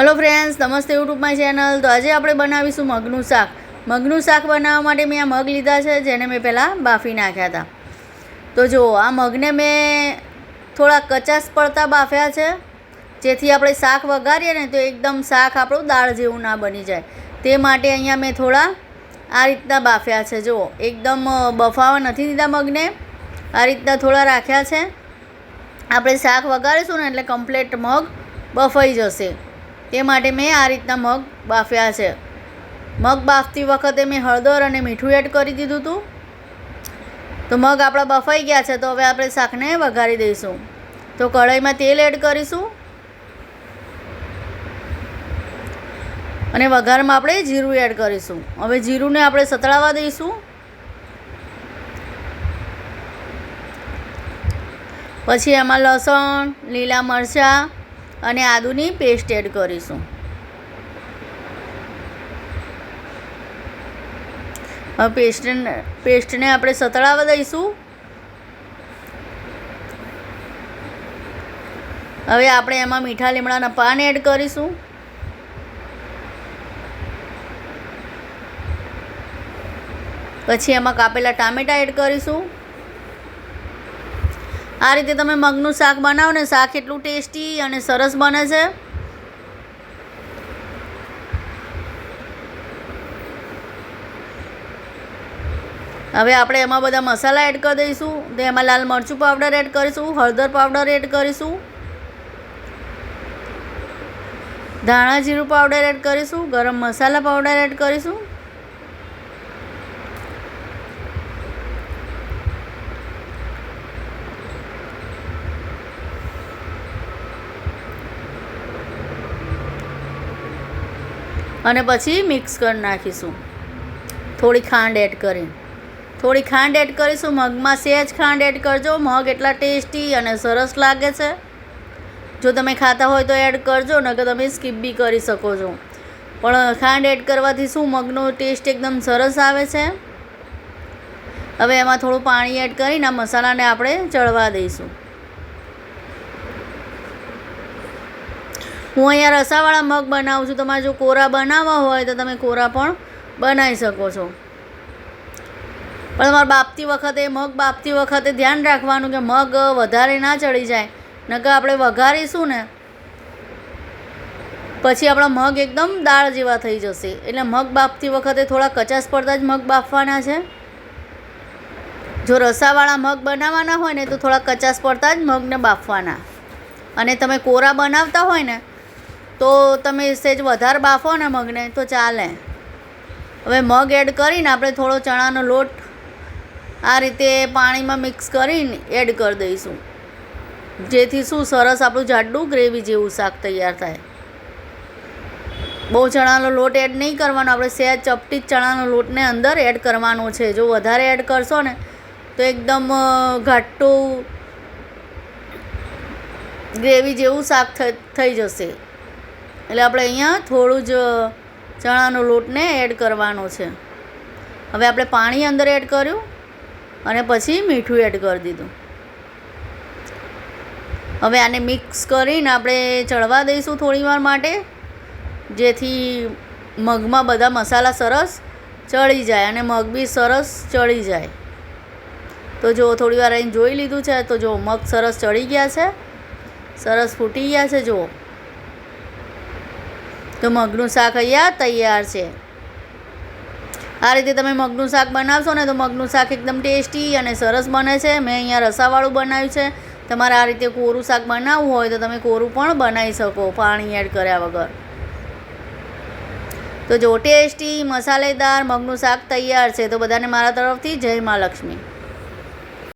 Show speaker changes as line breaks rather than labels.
Hello friends નમસ્તે યુટ્યુબમાં channel તો આજે આપણે બનાવીશું મગનું શાક. મગનું શાક બનાવવા માટે મેં આ મગ લીધા છે, જેને મેં પહેલાં બાફી નાખ્યા હતા. તો જુઓ, આ મગને મેં થોડા કચાસ પડતા બાફ્યા છે. જેથી આપણે શાક વઘારીએ ને તો એકદમ શાક આપણું દાળ જેવું ના બની જાય. તે માટે અહીંયા મેં થોડા આ રીતના બાફ્યા છે. જુઓ, એકદમ બફાવા નથી દીધા મગને. આ રીતના થોડા રાખ્યા છે. આપણે શાક વઘારીશું ને એટલે કમ્પ્લેટ મગ બફાઈ જશે. તે માટે મેં આ રીતના મગ બાફ્યા છે. મગ બાફતી વખતે મેં હળદર અને મીઠું એડ કરી દીધું હતું તો મગ આપણા બફાઈ ગયા છે, તો હવે આપણે શાકને વઘારી દઈશું. તો કઢાઈમાં તેલ એડ કરીશું. અને વઘારમાં આપણે જીરું એડ કરીશું. હવે જીરુંને આપણે સતળાવા દઈશું. પછી એમાં લસણ, લીલા મરચાં અને આદુની પેસ્ટ એડ કરીશું. હવે પેસ્ટને પેસ્ટને આપણે સતળાવા દઈશું. હવે આપણે એમાં મીઠા લીમડાના પાન એડ કરીશું. પછી એમાં કાપેલા ટામેટાં એડ કરીશું. આ રીતે તમે મગનું શાક બનાવો ને શાક એટલું ટેસ્ટી અને સરસ બને છે. હવે આપણે એમાં બધા મસાલા એડ કરી દઈશું, તો એમાં લાલ મરચું પાવડર એડ કરીશું, હળદર પાવડર એડ કરીશું, ધાણા જીરું પાવડર એડ કરીશું, ગરમ મસાલા પાવડર એડ કરીશું. અને પછી મિક્સ કરી નાખીશું. થોડી ખાંડ એડ કરી. થોડી ખાંડ એડ કરીશું, મગમાં સહેજ ખાંડ એડ કરજો. મગ એટલા ટેસ્ટી અને સરસ લાગે છે. જો તમે ખાતા હોય તો એડ કરજો, નકર તમે સ્કીપ બી કરી શકો છો. પણ ખાંડ એડ કરવાથી શું, મગનો ટેસ્ટ એકદમ સરસ આવે છે. હવે એમાં થોડું પાણી એડ કરીને આ મસાલાને આપણે ચડવા દઈશું. હું અહીંયા રસાવાળા મગ બનાવું છું, તમારે જો કોરા બનાવવા હોય તો તમે કોરા પણ બનાવી શકો છો. પણ તમારે બાપતી વખતે, મગ બાપતી વખતે ધ્યાન રાખવાનું કે મગ વધારે ના ચડી જાય, નકર આપણે વઘારીશું ને, પછી આપણા મગ એકદમ દાળ જેવા થઈ જશે. એટલે મગ બાફતી વખતે થોડા કચાસ પડતા જ મગ બાફવાના છે. જો રસાવાળા મગ બનાવવાના હોય ને, તો થોડા કચાસ પડતા જ મગને બાફવાના. અને તમે કોરા બનાવતા હોય ને તો તમે સહેજ વધારે બાફો ને મગને, તો ચાલે. હવે મગ એડ કરીને આપણે થોડો ચણાનો લોટ આ રીતે પાણીમાં મિક્સ કરીને એડ કરી દઈશું. જેથી શું સરસ આપણું જાડું ગ્રેવી જેવું શાક તૈયાર થાય. બહુ ચણાનો લોટ એડ નહીં કરવાનો, આપણે સહેજ ચપટી ચણાનો લોટને અંદર એડ કરવાનો છે. જો વધારે એડ કરશો ને, તો એકદમ ઘાટું ગ્રેવી જેવું શાક થઈ જશે. એટલે આપણે અહીંયા થોડું જ ચણાનો લોટને એડ કરવાનો છે. હવે આપણે પાણી અંદર એડ કર્યું અને પછી મીઠું એડ કરી દીધું. હવે આને મિક્સ કરીને આપણે ચડવા દઈશું થોડી વાર માટે, જેથી મગમાં બધા મસાલા સરસ ચડી જાય અને મગ બી સરસ ચડી જાય. તો જો થોડી વાર અહીં જોઈ લીધું છે, તો જો મગ સરસ ચડી ગયા છે, સરસ ફૂટી ગયા છે, જુઓ. તો મગનું શાક અહીંયા તૈયાર છે. આ રીતે તમે મગનું શાક બનાવશો ને તો મગનું શાક એકદમ ટેસ્ટી અને સરસ બને છે. મેં અહીંયા રસાવાળું બનાવ્યું છે. તમારે આ રીતે કોરું શાક બનાવવું હોય તો તમે કોરું પણ બનાવી શકો પાણી એડ કર્યા વગર. તો જો ટેસ્ટી, મસાલેદાર મગનું શાક તૈયાર છે તો બધાને મારા તરફથી જય મા લક્ષ્મી.